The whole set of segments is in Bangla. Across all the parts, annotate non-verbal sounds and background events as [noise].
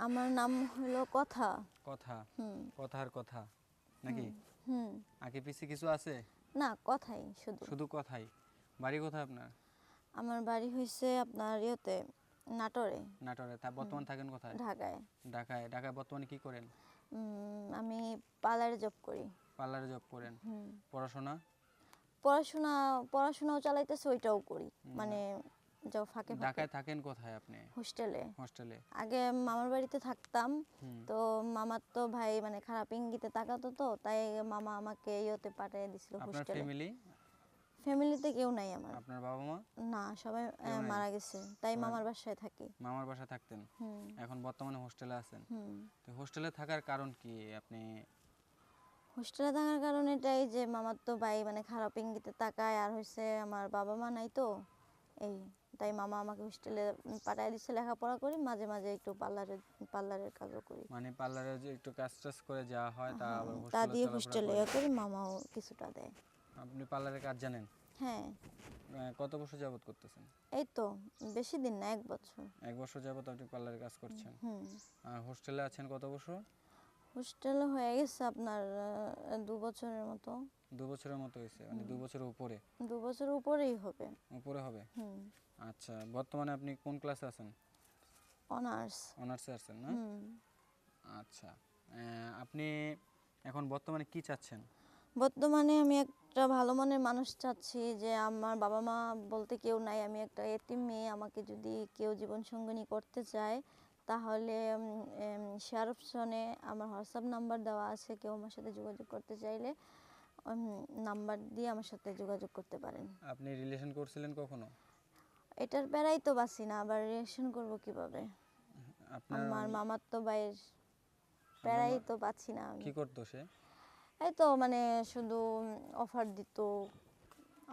আমার নাম হলো কথা। কথা? হুম। কথার কথা? নাকি? হুম আগে পিছে কিছু আছে? না কথাই শুধু। শুধু কথাই। বাড়ি কোথায় আপনার? আমার বাড়ি হয়েছে আপনার ইয়েতে নাটোরে। নাটোরে। তা বর্তমান থাকেন কোথায়? ঢাকায়। ঢাকায়। ঢাকায় বর্তমানে কি করেন? আমি পার্লারে জব করি। পার্লারে জব করেন। পড়াশোনা? পড়াশোনা পড়াশোনাও চালাইতেছে ওইটাও করি। মানে যাও ফাঁকে ঢাকায় থাকেন কোথায় আপনি? হোস্টেলে। হোস্টেলে। আগে মামার বাড়িতে থাকতাম তো মামার তো ভাই মানে খারাপ ইঙ্গিতে তাকাতো তো তাই মামা আমাকে ইয়েতে পাঠিয়ে দিছিল আপনার ফ্যামিলি ফ্যামিলিতে কেউ নাই আমার। আপনার বাবা মা? না সবাই মারা গেছে তাই মামার বাসায় থাকি। মামার বাসায় থাকতেন? এখন বর্তমানে হোস্টেলে আছেন? তো হোস্টেলে থাকার কারণ কি? আপনি হোস্টেলে থাকার কারণ এটাই যে মামার তো ভাই মানে খারাপ ইঙ্গিতে তাকায় আর হচ্ছে আমার বাবা মা নাই তো এই। তাই মামা আমাকে হোস্টেলে পাঠায় দিচ্ছে লেখাপড়া করি মাঝে মাঝে একটু পার্লারের পার্লারের কাজও করি। মানে পার্লারে যে একটু কাজ টাজ করে যাওয়া হয় তা আবার হ্যাঁ, তা দিয়ে হোস্টেলে করি। মামাও কিছুটা দেয়। আপনি পার্লারের কাজ জানেন? হ্যাঁ। কত বছর যাবত করতেছেন? এই তো বেশি দিন না এক বছর। এক বছর যাবত আপনি পার্লারের কাজ করছেন? হুম। আর হোস্টেলে আছেন কত বছর? হোস্টেলে হয়ে গেছে আপনার আহ, দু বছরের মতো। দু বছরের মতো হয়েছে মানে দু বছরের উপরে? দু বছরের উপরেই হবে। উপরে হবে? হুম। আচ্ছা বর্তমানে আপনি কোন ক্লাসে আছেন? অনার্স। অনার্সে আছেন না? হুম। আচ্ছা আহ, আপনি এখন বর্তমানে কি চাচ্ছেন? বর্তমানে আমি একটা ভালো মনের মানুষ চাচ্ছি যে আমার বাবা মা বলতে কেউ নাই আমি একটা এতিম মেয়ে আমাকে যদি কেউ জীবন সঙ্গিনী করতে চায় তাহলে শেয়ার অপশনে আমার হোয়াটসঅ্যাপ নাম্বার দেওয়া আছে কেউ আমার সাথে যোগাযোগ করতে চাইলে নাম্বার দিয়ে আমার সাথে যোগাযোগ করতে পারেন। আপনি রিলেশন করছিলেন কখনো? এটার বেড়াই তো বাসি না আবার রিলেশন করব কীভাবে? আমার মামার তো বাইর প্যারাই তো পাচ্ছি না কি করতো সে? এই তো মানে শুধু অফার দিত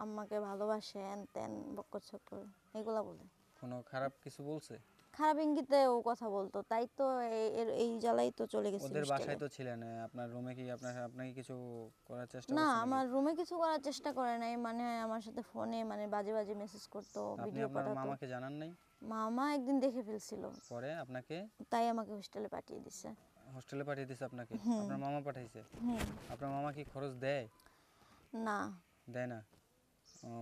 আম্মাকে ভালোবাসে ত্যান বক্কর চক্কর এগুলা বলে। কোনো খারাপ কিছু বলছে? খারাপ ইঙ্গিতে ও কথা বলতো তাই তো এই- জ্বালাই তো চলে গেছে ওদের বাসায় তো ছিলেন আপনার রুমে কি আপনার আপনাকে কিছু করার চেষ্টা না আমার রুমে কিছু করার চেষ্টা করে নাই মানে আমার সাথে ফোনে মানে বাজে বাজে মেসেজ করতো ভিডিও পাঠাতো। মামাকে জানান নাই? মামা একদিন দেখে ফেলছিল। পরে আপনাকে? তাই আমাকে হোস্টেলে পাঠিয়ে দিছে। হোস্টেলে পাঠিয়ে দিয়েছে আপনাকে? আপনার মামা পাঠাইছে? আপনার মামা কি খরচ দেয়? না। দেয় না?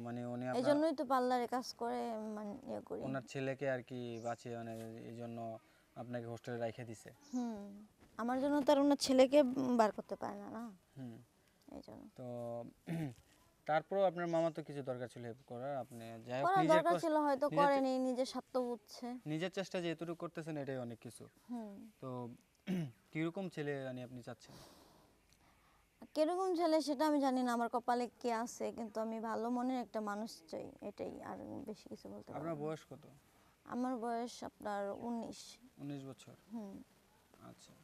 মানে উনি এই আপনার জন্যই তো পার্লারে কাজ করে মানে ইয়ে করি। ওনার ছেলেকে আর কি বাঁচিয়ে মানে এই জন্য আপনাকে হোস্টেলে রেখে দিছে। হুম আমার জন্য তার ওনার ছেলেকে বার করতে পারে না না? হুম। এই জন্য তো [clears throat] তারপরেও আপনার মামা তো কিছু দরকার ছিল help করার আপনি যাই হোক নিজের দরকার ছিল হয়তো করেনি নিজের স্বার্থ বুঝছে। নিজের চেষ্টা যেটুকু করতেছেন এটাই অনেক কিছু। হুম। তো [clears throat] কীরকম ছেলে মানে আপনি চাচ্ছেন? কীরকম ছেলে সেটা আমি জানি না আমার কপালে কে আছে কিন্তু আমি ভালো মনের একটা মানুষ চাই এটাই আর বেশি কিছু বলতে পারব আপনার বয়স কত? আমার বয়স আপনার উনিশ। উনিশ বছর। হুম। আচ্ছা।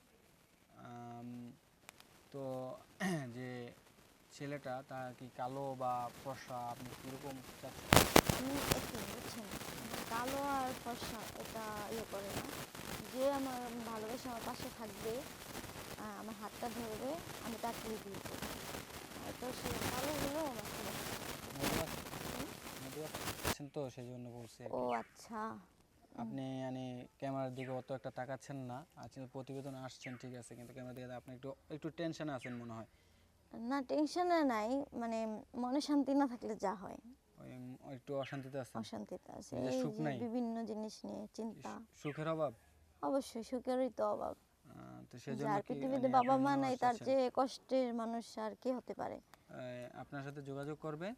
তো [clears throat] যে ছেলেটা তা কি কালো বা ফর্সা আপনি কীরকম চাচ্ছেন? আমি একটু বুঝছেন কালো আর ফর্সা এটা ইয়ে করে না। যে আমার ভালোবেসে আমার পাশে থাকবে আমার হাতটা ধরবে আমি তাকেই বিয়ে করব হয়তো সে আছে মধু আছেন তো সেই জন্য বলছি ও আচ্ছা। আপনি মানে ক্যামেরার দিকে অত একটা তাকাচ্ছেন না আজকে প্রতিবেদন আসছেন ঠিক আছে কিন্তু ক্যামেরা দিকে আপনি একটু একটু টেনশনে আছেন মনে হয়। না টেনশনে নাই মানে মনে শান্তি না থাকলে যা হয়। ওই একটু অশান্তিতে আছেন। অশান্তিতে আছে বিভিন্ন জিনিস নিয়ে চিন্তা। সুখের অভাব? অবশ্যই সুখেরই তো অভাব। তো সেই জন্য যার কি পৃথিবীতে মানে বাবা মা নাই তার যে কষ্টের মানুষ আর কি হতে পারে? আপনার সাথে যোগাযোগ করবে?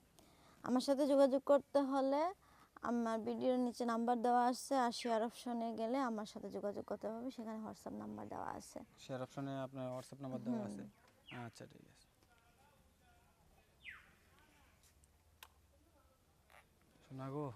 আমার সাথে যোগাযোগ করতে হলে আমার ভিডিওর নিচে নাম্বার দেওয়া আছে আর শেয়ার অপশনে গেলে আমার সাথে যোগাযোগ করতে হবে। সেখানে হোয়াটসঅ্যাপ নাম্বার দেওয়া আছে। শেয়ার অপশনে আপনার হোয়াটসঅ্যাপ নাম্বার দেওয়া আছে? আচ্ছা ঠিক আছে। শোনা গো